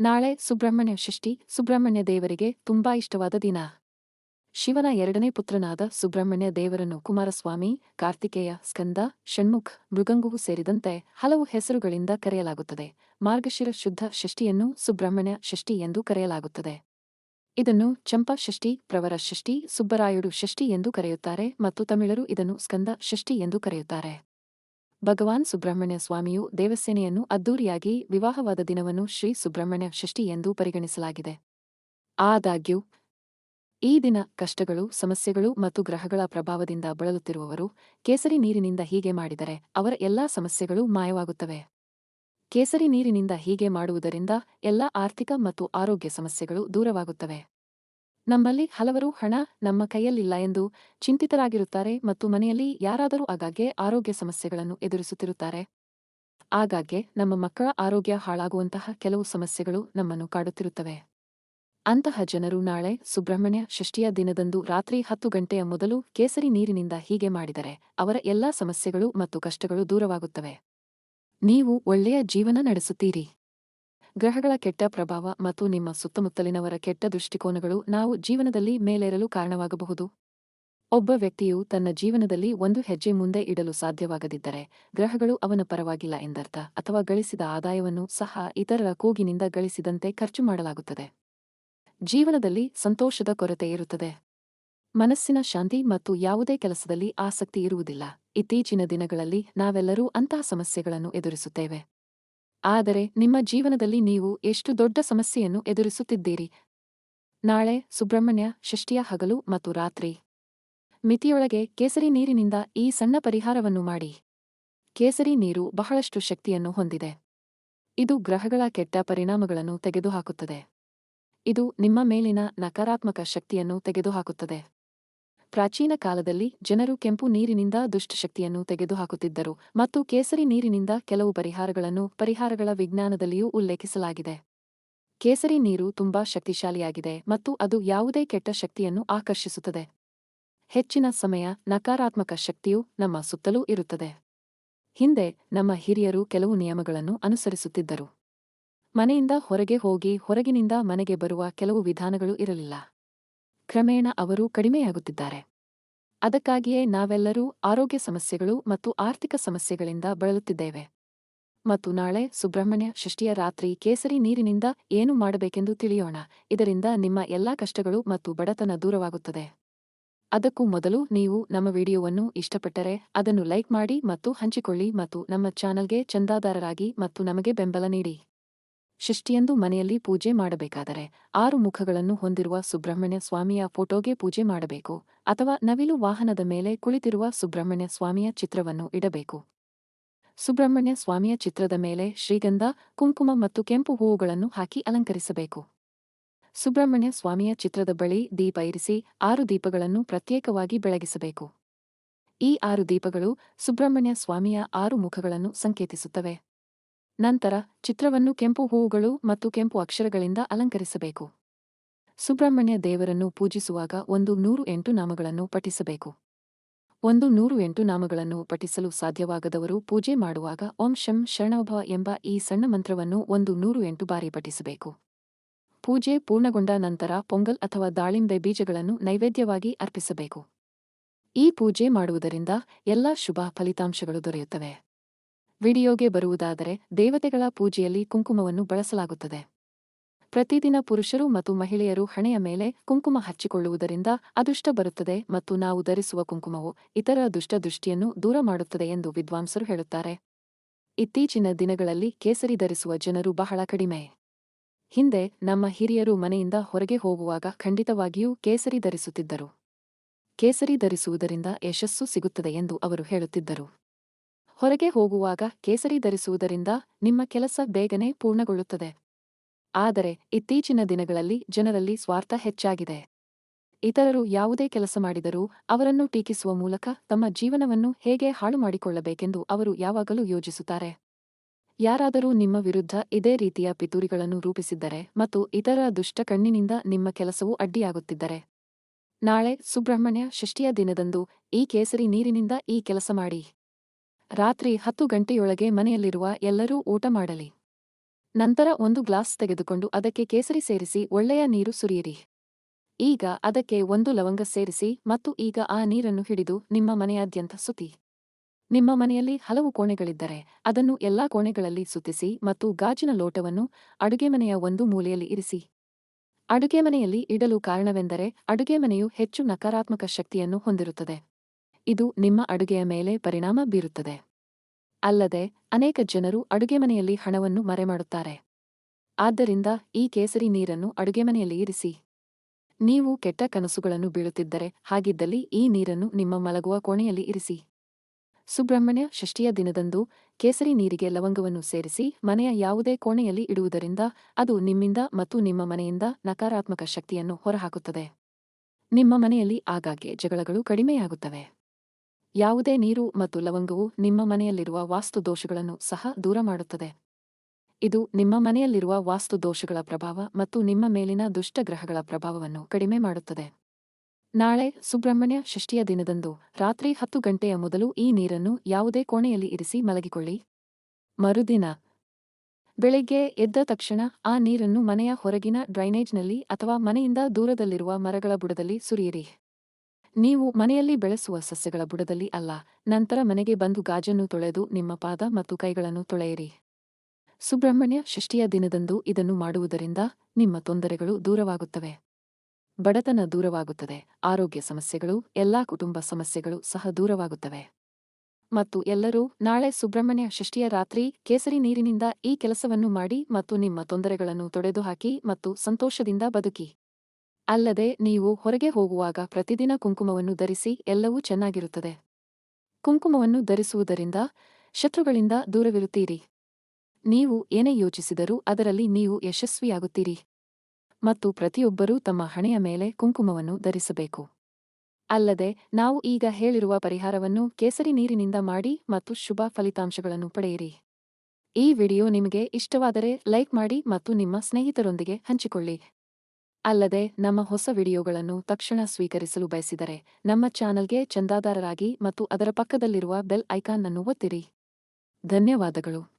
ನಾಳೆ ಸುಬ್ರಹ್ಮಣ್ಯ ಷಷ್ಠಿ ಸುಬ್ರಹ್ಮಣ್ಯ ದೇವರಿಗೆ ತುಂಬಾ ಇಷ್ಟವಾದ ದಿನ. ಶಿವನ ಎರಡನೇ ಪುತ್ರನಾದ ಸುಬ್ರಹ್ಮಣ್ಯ ದೇವರನ್ನು ಕುಮಾರಸ್ವಾಮಿ, ಕಾರ್ತಿಕೇಯ ಸ್ಕಂದ, ಷಣ್ಮುಖ್ ಮೃಗಂಗುವು ಸೇರಿದಂತೆ ಹಲವು ಹೆಸರುಗಳಿಂದ ಕರೆಯಲಾಗುತ್ತದೆ. ಮಾರ್ಗಶಿರ ಶುದ್ಧ ಷಷ್ಠಿಯನ್ನು ಸುಬ್ರಹ್ಮಣ್ಯ ಷಷ್ಠಿ ಎಂದು ಕರೆಯಲಾಗುತ್ತದೆ. ಇದನ್ನು ಚಂಪಾ ಷಷ್ಠಿ, ಪ್ರವರ ಷಷ್ಠಿ ಸುಬ್ಬರಾಯುಡು ಷಷ್ಠಿ ಎಂದು ಕರೆಯುತ್ತಾರೆ ಮತ್ತು ತಮಿಳರು ಇದನ್ನು ಸ್ಕಂದ ಷಷ್ಠಿ ಎಂದು ಕರೆಯುತ್ತಾರೆ. ಭಗವಾನ್ ಸುಬ್ರಹ್ಮಣ್ಯ ಸ್ವಾಮಿಯು ದೇವಸೇನೆಯನ್ನು ಅದ್ದೂರಿಯಾಗಿ ವಿವಾಹವಾದ ದಿನವನ್ನು ಶ್ರೀ ಸುಬ್ರಹ್ಮಣ್ಯ ಷಷ್ಠಿ ಎಂದು ಪರಿಗಣಿಸಲಾಗಿದೆ. ಆದಾಗ್ಯೂ, ಈ ದಿನ ಕಷ್ಟಗಳು, ಸಮಸ್ಯೆಗಳು ಮತ್ತು ಗ್ರಹಗಳ ಪ್ರಭಾವದಿಂದ ಬಳಲುತ್ತಿರುವವರು ಕೇಸರಿ ನೀರಿನಿಂದ ಹೀಗೆ ಮಾಡಿದರೆ ಅವರ ಎಲ್ಲಾ ಸಮಸ್ಯೆಗಳು ಮಾಯವಾಗುತ್ತವೆ. ಕೇಸರಿ ನೀರಿನಿಂದ ಹೀಗೆ ಮಾಡುವುದರಿಂದ ಎಲ್ಲಾ ಆರ್ಥಿಕ ಮತ್ತು ಆರೋಗ್ಯ ಸಮಸ್ಯೆಗಳು ದೂರವಾಗುತ್ತವೆ. ನಮ್ಮಲ್ಲಿ ಹಲವರು ಹಣ ನಮ್ಮ ಕೈಯಲ್ಲಿಲ್ಲ ಎಂದು ಚಿಂತಿತರಾಗಿರುತ್ತಾರೆ ಮತ್ತು ಮನೆಯಲ್ಲಿ ಯಾರಾದರೂ ಆಗಾಗ್ಗೆ ಆರೋಗ್ಯ ಸಮಸ್ಯೆಗಳನ್ನು ಎದುರಿಸುತ್ತಿರುತ್ತಾರೆ. ಆಗಾಗ್ಗೆ ನಮ್ಮ ಮಕ್ಕಳ ಆರೋಗ್ಯ ಹಾಳಾಗುವಂತಹ ಕೆಲವು ಸಮಸ್ಯೆಗಳು ನಮ್ಮನ್ನು ಕಾಡುತ್ತಿರುತ್ತವೆ. ಅಂತಹ ಜನರು ನಾಳೆ ಸುಬ್ರಹ್ಮಣ್ಯ ಷಷ್ಠಿಯ ದಿನದಂದು ರಾತ್ರಿ ಹತ್ತು ಗಂಟೆಯ ಮೊದಲು ಕೇಸರಿ ನೀರಿನಿಂದ ಹೀಗೆ ಮಾಡಿದರೆ ಅವರ ಎಲ್ಲಾ ಸಮಸ್ಯೆಗಳು ಮತ್ತು ಕಷ್ಟಗಳು ದೂರವಾಗುತ್ತವೆ. ನೀವು ಒಳ್ಳೆಯ ಜೀವನ ನಡೆಸುತ್ತೀರಿ. ಗ್ರಹಗಳ ಕೆಟ್ಟ ಪ್ರಭಾವ ಮತ್ತು ನಿಮ್ಮ ಸುತ್ತಮುತ್ತಲಿನವರ ಕೆಟ್ಟ ದೃಷ್ಟಿಕೋನಗಳು ನಾವು ಜೀವನದಲ್ಲಿ ಮೇಲೇರಲು ಕಾರಣವಾಗಬಹುದು. ಒಬ್ಬ ವ್ಯಕ್ತಿಯು ತನ್ನ ಜೀವನದಲ್ಲಿ ಒಂದು ಹೆಜ್ಜೆ ಮುಂದೆ ಇಡಲು ಸಾಧ್ಯವಾಗದಿದ್ದರೆ ಗ್ರಹಗಳು ಅವನ ಪರವಾಗಿಲ್ಲ ಎಂದರ್ಥ ಅಥವಾ ಗಳಿಸಿದ ಆದಾಯವನ್ನು ಸಹ ಇತರರ ಕೂಗಿನಿಂದ ಗಳಿಸಿದಂತೆ ಖರ್ಚು ಮಾಡಲಾಗುತ್ತದೆ. ಜೀವನದಲ್ಲಿ ಸಂತೋಷದ ಕೊರತೆ ಇರುತ್ತದೆ. ಮನಸ್ಸಿನ ಶಾಂತಿ ಮತ್ತು ಯಾವುದೇ ಕೆಲಸದಲ್ಲಿ ಆಸಕ್ತಿ ಇರುವುದಿಲ್ಲ. ಇತ್ತೀಚಿನ ದಿನಗಳಲ್ಲಿ ನಾವೆಲ್ಲರೂ ಅಂತಹ ಸಮಸ್ಯೆಗಳನ್ನು ಎದುರಿಸುತ್ತೇವೆ. ಆದರೆ ನಿಮ್ಮ ಜೀವನದಲ್ಲಿ ನೀವು ಎಷ್ಟು ದೊಡ್ಡ ಸಮಸ್ಯೆಯನ್ನು ಎದುರಿಸುತ್ತಿದ್ದೀರಿ? ನಾಳೆ ಸುಬ್ರಹ್ಮಣ್ಯ, ಷಷ್ಠಿಯ ಹಗಲು ಮತ್ತು ರಾತ್ರಿ. ಮಿತಿಯೊಳಗೆ ಕೇಸರಿ ನೀರಿನಿಂದ ಈ ಸಣ್ಣ ಪರಿಹಾರವನ್ನು ಮಾಡಿ. ಕೇಸರಿ ನೀರು ಬಹಳಷ್ಟು ಶಕ್ತಿಯನ್ನು ಹೊಂದಿದೆ. ಇದು ಗ್ರಹಗಳ ಕೆಟ್ಟ ಪರಿಣಾಮಗಳನ್ನು ತೆಗೆದುಹಾಕುತ್ತದೆ. ಇದು ನಿಮ್ಮ ಮೇಲಿನ ನಕಾರಾತ್ಮಕ ಶಕ್ತಿಯನ್ನು ತೆಗೆದುಹಾಕುತ್ತದೆ. ಪ್ರಾಚೀನ ಕಾಲದಲ್ಲಿ ಜನರು ಕೆಂಪು ನೀರಿನಿಂದ ದುಷ್ಟಶಕ್ತಿಯನ್ನು ತೆಗೆದುಹಾಕುತ್ತಿದ್ದರು ಮತ್ತು ಕೇಸರಿ ನೀರಿನಿಂದ ಕೆಲವು ಪರಿಹಾರಗಳನ್ನು ಪರಿಹಾರಗಳ ವಿಜ್ಞಾನದಲ್ಲಿಯೂ ಉಲ್ಲೇಖಿಸಲಾಗಿದೆ. ಕೇಸರಿ ನೀರು ತುಂಬಾ ಶಕ್ತಿಶಾಲಿಯಾಗಿದೆ ಮತ್ತು ಅದು ಯಾವುದೇ ಕೆಟ್ಟ ಶಕ್ತಿಯನ್ನು ಆಕರ್ಷಿಸುತ್ತದೆ. ಹೆಚ್ಚಿನ ಸಮಯ ನಕಾರಾತ್ಮಕ ಶಕ್ತಿಯು ನಮ್ಮ ಸುತ್ತಲೂ ಇರುತ್ತದೆ. ಹಿಂದೆ ನಮ್ಮ ಹಿರಿಯರು ಕೆಲವು ನಿಯಮಗಳನ್ನು ಅನುಸರಿಸುತ್ತಿದ್ದರು. ಮನೆಯಿಂದ ಹೊರಗೆ ಹೋಗಿ ಹೊರಗಿನಿಂದ ಮನೆಗೆ ಬರುವ ಕೆಲವು ವಿಧಾನಗಳು ಇರಲಿಲ್ಲ. ಕ್ರಮೇಣ ಅವರು ಕಡಿಮೆಯಾಗುತ್ತಿದ್ದಾರೆ. ಅದಕ್ಕಾಗಿಯೇ ನಾವೆಲ್ಲರೂ ಆರೋಗ್ಯ ಸಮಸ್ಯೆಗಳು ಮತ್ತು ಆರ್ಥಿಕ ಸಮಸ್ಯೆಗಳಿಂದ ಬಳಲುತ್ತಿದ್ದೇವೆ. ಮತ್ತು ನಾಳೆ ಸುಬ್ರಹ್ಮಣ್ಯ ಷಷ್ಠಿಯ ರಾತ್ರಿ ಕೇಸರಿ ನೀರಿನಿಂದ ಏನು ಮಾಡಬೇಕೆಂದು ತಿಳಿಯೋಣ. ಇದರಿಂದ ನಿಮ್ಮ ಎಲ್ಲಾ ಕಷ್ಟಗಳು ಮತ್ತು ಬಡತನ ದೂರವಾಗುತ್ತದೆ. ಅದಕ್ಕೂ ಮೊದಲು ನೀವು ನಮ್ಮ ವಿಡಿಯೋವನ್ನು ಇಷ್ಟಪಟ್ಟರೆ ಅದನ್ನು ಲೈಕ್ ಮಾಡಿ ಮತ್ತು ಹಂಚಿಕೊಳ್ಳಿ ಮತ್ತು ನಮ್ಮ ಚಾನಲ್ಗೆ ಚಂದಾದಾರರಾಗಿ ಮತ್ತು ನಮಗೆ ಬೆಂಬಲ ನೀಡಿ. ಷಷ್ಠಿಯಂದು ಮನೆಯಲ್ಲಿ ಪೂಜೆ ಮಾಡಬೇಕಾದರೆ ಆರು ಮುಖಗಳನ್ನು ಹೊಂದಿರುವ ಸುಬ್ರಹ್ಮಣ್ಯ ಸ್ವಾಮಿಯ ಫೋಟೋಗೆ ಪೂಜೆ ಮಾಡಬೇಕು ಅಥವಾ ನವಿಲು ವಾಹನದ ಮೇಲೆ ಕುಳಿತಿರುವ ಸುಬ್ರಹ್ಮಣ್ಯ ಸ್ವಾಮಿಯ ಚಿತ್ರವನ್ನು ಇಡಬೇಕು. ಸುಬ್ರಹ್ಮಣ್ಯ ಸ್ವಾಮಿಯ ಚಿತ್ರದ ಮೇಲೆ ಶ್ರೀಗಂಧ, ಕುಂಕುಮ ಮತ್ತು ಕೆಂಪು ಹೂವುಗಳನ್ನು ಹಾಕಿ ಅಲಂಕರಿಸಬೇಕು. ಸುಬ್ರಹ್ಮಣ್ಯ ಸ್ವಾಮಿಯ ಚಿತ್ರದ ಬಳಿ ದೀಪ ಇರಿಸಿ ಆರು ದೀಪಗಳನ್ನು ಪ್ರತ್ಯೇಕವಾಗಿ ಬೆಳಗಿಸಬೇಕು. ಈ ಆರು ದೀಪಗಳು ಸುಬ್ರಹ್ಮಣ್ಯ ಸ್ವಾಮಿಯ ಆರು ಮುಖಗಳನ್ನು ಸಂಕೇತಿಸುತ್ತವೆ. ನಂತರ ಚಿತ್ರವನ್ನು ಕೆಂಪು ಹೂವುಗಳು ಮತ್ತು ಕೆಂಪು ಅಕ್ಷರಗಳಿಂದ ಅಲಂಕರಿಸಬೇಕು. ಸುಬ್ರಹ್ಮಣ್ಯ ದೇವರನ್ನು ಪೂಜಿಸುವಾಗ ಒಂದು ನೂರು ಎಂಟು ನಾಮಗಳನ್ನು ಪಠಿಸಬೇಕು. ಒಂದು ನೂರು ಎಂಟು ನಾಮಗಳನ್ನು ಪಠಿಸಲು ಸಾಧ್ಯವಾಗದವರು ಪೂಜೆ ಮಾಡುವಾಗ ಓಂ ಶಂ ಶರಣಭವ ಎಂಬ ಈ ಸಣ್ಣ ಮಂತ್ರವನ್ನು ಒಂದು ನೂರು ಎಂಟು ಬಾರಿ ಪಠಿಸಬೇಕು. ಪೂಜೆ ಪೂರ್ಣಗೊಂಡ ನಂತರ ಪೊಂಗಲ್ ಅಥವಾ ದಾಳಿಂಬೆ ಬೀಜಗಳನ್ನು ನೈವೇದ್ಯವಾಗಿ ಅರ್ಪಿಸಬೇಕು. ಈ ಪೂಜೆ ಮಾಡುವುದರಿಂದ ಎಲ್ಲಾ ಶುಭ ಫಲಿತಾಂಶಗಳು ದೊರೆಯುತ್ತವೆ. ವಿಡಿಯೋಗೆ ಬರುವುದಾದರೆ ದೇವತೆಗಳ ಪೂಜೆಯಲ್ಲಿ ಕುಂಕುಮವನ್ನು ಬಳಸಲಾಗುತ್ತದೆ. ಪ್ರತಿದಿನ ಪುರುಷರು ಮತ್ತು ಮಹಿಳೆಯರು ಹಣೆಯ ಮೇಲೆ ಕುಂಕುಮ ಹಚ್ಚಿಕೊಳ್ಳುವುದರಿಂದ ಅದೃಷ್ಟ ಬರುತ್ತದೆ ಮತ್ತು ನಾವು ಧರಿಸುವ ಕುಂಕುಮವು ಇತರ ದುಷ್ಟ ದೃಷ್ಟಿಯನ್ನು ದೂರ ಮಾಡುತ್ತದೆ ಎಂದು ವಿದ್ವಾಂಸರು ಹೇಳುತ್ತಾರೆ. ಇತ್ತೀಚಿನ ದಿನಗಳಲ್ಲಿ ಕೇಸರಿ ಧರಿಸುವ ಜನರು ಬಹಳ ಕಡಿಮೆ. ಹಿಂದೆ ನಮ್ಮ ಹಿರಿಯರು ಮನೆಯಿಂದ ಹೊರಗೆ ಹೋಗುವಾಗ ಖಂಡಿತವಾಗಿಯೂ ಕೇಸರಿ ಧರಿಸುತ್ತಿದ್ದರು. ಕೇಸರಿ ಧರಿಸುವುದರಿಂದ ಯಶಸ್ಸು ಸಿಗುತ್ತದೆ ಎಂದು ಅವರು ಹೇಳುತ್ತಿದ್ದರು. ಹೊರಗೆ ಹೋಗುವಾಗ ಕೇಸರಿ ಧರಿಸುವುದರಿಂದ ನಿಮ್ಮ ಕೆಲಸ ಬೇಗನೆ ಪೂರ್ಣಗೊಳ್ಳುತ್ತದೆ. ಆದರೆ ಇತ್ತೀಚಿನ ದಿನಗಳಲ್ಲಿ ಜನರಲ್ಲಿ ಸ್ವಾರ್ಥ ಹೆಚ್ಚಾಗಿದೆ. ಇತರರು ಯಾವುದೇ ಕೆಲಸ ಮಾಡಿದರೂ ಅವರನ್ನು ಟೀಕಿಸುವ ಮೂಲಕ ತಮ್ಮ ಜೀವನವನ್ನು ಹೇಗೆ ಹಾಳು ಮಾಡಿಕೊಳ್ಳಬೇಕೆಂದು ಅವರು ಯಾವಾಗಲೂ ಯೋಜಿಸುತ್ತಾರೆ ಯಾರಾದರೂ ನಿಮ್ಮ ವಿರುದ್ಧ ಇದೇ ರೀತಿಯ ಪಿತೂರಿಗಳನ್ನು ರೂಪಿಸಿದ್ದರೆ ಮತ್ತು ಇತರ ದುಷ್ಟ ಕಣ್ಣಿನಿಂದ ನಿಮ್ಮ ಕೆಲಸವು ಅಡ್ಡಿಯಾಗುತ್ತಿದ್ದರೆ. ನಾಳೆ ಸುಬ್ರಹ್ಮಣ್ಯ ಷಷ್ಠಿಯ ದಿನದಂದು ಈ ಕೇಸರಿ ನೀರಿನಿಂದ ಈ ಕೆಲಸ ಮಾಡಿ. ರಾತ್ರಿ ಹತ್ತು ಗಂಟೆಯೊಳಗೆ ಮನೆಯಲ್ಲಿರುವ ಎಲ್ಲರೂ ಊಟ ಮಾಡಲಿ. ನಂತರ ಒಂದು ಗ್ಲಾಸ್ ತೆಗೆದುಕೊಂಡು ಅದಕ್ಕೆ ಕೇಸರಿ ಸೇರಿಸಿ ಒಳ್ಳೆಯ ನೀರು ಸುರಿಯಿರಿ. ಈಗ ಅದಕ್ಕೆ ಒಂದು ಲವಂಗ ಸೇರಿಸಿ ಮತ್ತು ಈಗ ಆ ನೀರನ್ನು ಹಿಡಿದು ನಿಮ್ಮ ಮನೆಯಾದ್ಯಂತ ಸುತ್ತಿ. ನಿಮ್ಮ ಮನೆಯಲ್ಲಿ ಹಲವು ಕೋಣೆಗಳಿದ್ದರೆ ಅದನ್ನು ಎಲ್ಲಾ ಕೋಣೆಗಳಲ್ಲಿ ಸುತ್ತಿಸಿ ಮತ್ತು ಗಾಜಿನ ಲೋಟವನ್ನು ಅಡುಗೆಮನೆಯ ಒಂದು ಮೂಲೆಯಲ್ಲಿ ಇರಿಸಿ. ಅಡುಗೆಮನೆಯಲ್ಲಿ ಇಡಲು ಕಾರಣವೆಂದರೆ ಅಡುಗೆಮನೆಯು ಹೆಚ್ಚು ನಕಾರಾತ್ಮಕ ಶಕ್ತಿಯನ್ನು ಹೊಂದಿರುತ್ತದೆ. ಇದು ನಿಮ್ಮ ಅಡುಗೆಯ ಮೇಲೆ ಪರಿಣಾಮ ಬೀರುತ್ತದೆ. ಅಲ್ಲದೆ, ಅನೇಕ ಜನರು ಅಡುಗೆಮನೆಯಲ್ಲಿ ಹಣವನ್ನು ಮರೆಮಾಡುತ್ತಾರೆ. ಆದ್ದರಿಂದ ಈ ಕೇಸರಿ ನೀರನ್ನು ಅಡುಗೆಮನೆಯಲ್ಲಿ ಇರಿಸಿ. ನೀವು ಕೆಟ್ಟ ಕನಸುಗಳನ್ನು ಬೀಳುತ್ತಿದ್ದರೆ ಹಾಗಿದ್ದಲ್ಲಿ ಈ ನೀರನ್ನು ನಿಮ್ಮ ಮಲಗುವ ಕೋಣೆಯಲ್ಲಿ ಇರಿಸಿ. ಸುಬ್ರಹ್ಮಣ್ಯ ಷಷ್ಠಿಯ ದಿನದಂದು ಕೇಸರಿ ನೀರಿಗೆ ಲವಂಗವನ್ನು ಸೇರಿಸಿ ಮನೆಯ ಯಾವುದೇ ಕೋಣೆಯಲ್ಲಿ ಇಡುವುದರಿಂದ ಅದು ನಿಮ್ಮಿಂದ ಮತ್ತು ನಿಮ್ಮ ಮನೆಯಿಂದ ನಕಾರಾತ್ಮಕ ಶಕ್ತಿಯನ್ನು ಹೊರಹಾಕುತ್ತದೆ. ನಿಮ್ಮ ಮನೆಯಲ್ಲಿ ಆಗಾಗ್ಗೆ ಜಗಳಗಳು ಕಡಿಮೆಯಾಗುತ್ತವೆ. ಯಾವುದೇ ನೀರು ಮತ್ತು ಲವಂಗವು ನಿಮ್ಮ ಮನೆಯಲ್ಲಿರುವ ವಾಸ್ತು ದೋಷಗಳನ್ನು ಸಹ ದೂರ ಮಾಡುತ್ತದೆ. ಇದು ನಿಮ್ಮ ಮನೆಯಲ್ಲಿರುವ ವಾಸ್ತು ದೋಷಗಳ ಪ್ರಭಾವ ಮತ್ತು ನಿಮ್ಮ ಮೇಲಿನ ದುಷ್ಟಗ್ರಹಗಳ ಪ್ರಭಾವವನ್ನು ಕಡಿಮೆ ಮಾಡುತ್ತದೆ. ನಾಳೆ ಸುಬ್ರಹ್ಮಣ್ಯ ಷಷ್ಠಿಯ ದಿನದಂದು ರಾತ್ರಿ ಹತ್ತು ಗಂಟೆಯ ಮೊದಲು ಈ ನೀರನ್ನು ಯಾವುದೇ ಕೋಣೆಯಲ್ಲಿ ಇರಿಸಿ ಮಲಗಿಕೊಳ್ಳಿ. ಮರುದಿನ ಬೆಳಿಗ್ಗೆ ಎದ್ದ ತಕ್ಷಣ ಆ ನೀರನ್ನು ಮನೆಯ ಹೊರಗಿನ ಡ್ರೈನೇಜ್ನಲ್ಲಿ ಅಥವಾ ಮನೆಯಿಂದ ದೂರದಲ್ಲಿರುವ ಮರಗಳ ಬುಡದಲ್ಲಿ ಸುರಿಯಿರಿ. ನೀವು ಮನೆಯಲ್ಲಿ ಬೆಳೆಸುವ ಸಸ್ಯಗಳ ಬುಡದಲ್ಲಿ ಅಲ್ಲ, ನಂತರ ಮನೆಗೆ ಬಂದು ಗಾಜನ್ನು ತೊಳೆದು ನಿಮ್ಮ ಪಾದ ಮತ್ತು ಕೈಗಳನ್ನು ತೊಳೆಯಿರಿ. ಸುಬ್ರಹ್ಮಣ್ಯ ಷಷ್ಠಿಯ ದಿನದಂದು ಇದನ್ನು ಮಾಡುವುದರಿಂದ ನಿಮ್ಮ ತೊಂದರೆಗಳು ದೂರವಾಗುತ್ತವೆ. ಬಡತನ ದೂರವಾಗುತ್ತದೆ, ಆರೋಗ್ಯ ಸಮಸ್ಯೆಗಳು, ಎಲ್ಲಾ ಕುಟುಂಬ ಸಮಸ್ಯೆಗಳು ಸಹ ದೂರವಾಗುತ್ತವೆ. ಮತ್ತು ಎಲ್ಲರೂ ನಾಳೆ ಸುಬ್ರಹ್ಮಣ್ಯ ಷಷ್ಠಿಯ ರಾತ್ರಿ ಕೇಸರಿ ನೀರಿನಿಂದ ಈ ಕೆಲಸವನ್ನು ಮಾಡಿ ಮತ್ತು ನಿಮ್ಮ ತೊಂದರೆಗಳನ್ನು ತೊಡೆದುಹಾಕಿ ಮತ್ತು ಸಂತೋಷದಿಂದ ಬದುಕಿ. ಅಲ್ಲದೆ ನೀವು ಹೊರಗೆ ಹೋಗುವಾಗ ಪ್ರತಿದಿನ ಕುಂಕುಮವನ್ನು ಧರಿಸಿ ಎಲ್ಲವೂ ಚೆನ್ನಾಗಿರುತ್ತದೆ. ಕುಂಕುಮವನ್ನು ಧರಿಸುವುದರಿಂದ ಶತ್ರುಗಳಿಂದ ದೂರವಿರುತ್ತೀರಿ. ನೀವು ಏನೇ ಯೋಚಿಸಿದರೂ ಅದರಲ್ಲಿ ನೀವು ಯಶಸ್ವಿಯಾಗುತ್ತೀರಿ. ಮತ್ತು ಪ್ರತಿಯೊಬ್ಬರೂ ತಮ್ಮ ಹಣೆಯ ಮೇಲೆ ಕುಂಕುಮವನ್ನು ಧರಿಸಬೇಕು. ಅಲ್ಲದೆ ನಾವು ಈಗ ಹೇಳಿರುವ ಪರಿಹಾರವನ್ನು ಕೇಸರಿ ನೀರಿನಿಂದ ಮಾಡಿ ಮತ್ತು ಶುಭ ಫಲಿತಾಂಶಗಳನ್ನು ಪಡೆಯಿರಿ. ಈ ವಿಡಿಯೋ ನಿಮಗೆ ಇಷ್ಟವಾದರೆ ಲೈಕ್ ಮಾಡಿ ಮತ್ತು ನಿಮ್ಮ ಸ್ನೇಹಿತರೊಂದಿಗೆ ಹಂಚಿಕೊಳ್ಳಿ. ಅಲ್ಲದೆ, ನಮ್ಮ ಹೊಸ ವಿಡಿಯೋಗಳನ್ನು ತಕ್ಷಣ ಸ್ವೀಕರಿಸಲು ಬಯಸಿದರೆ, ನಮ್ಮ ಚಾನಲ್ಗೆ ಚಂದಾದಾರರಾಗಿ ಮತ್ತು ಅದರ ಪಕ್ಕದಲ್ಲಿರುವ ಬೆಲ್ ಐಕಾನ್ ಅನ್ನು ಒತ್ತಿರಿ. ಧನ್ಯವಾದಗಳು.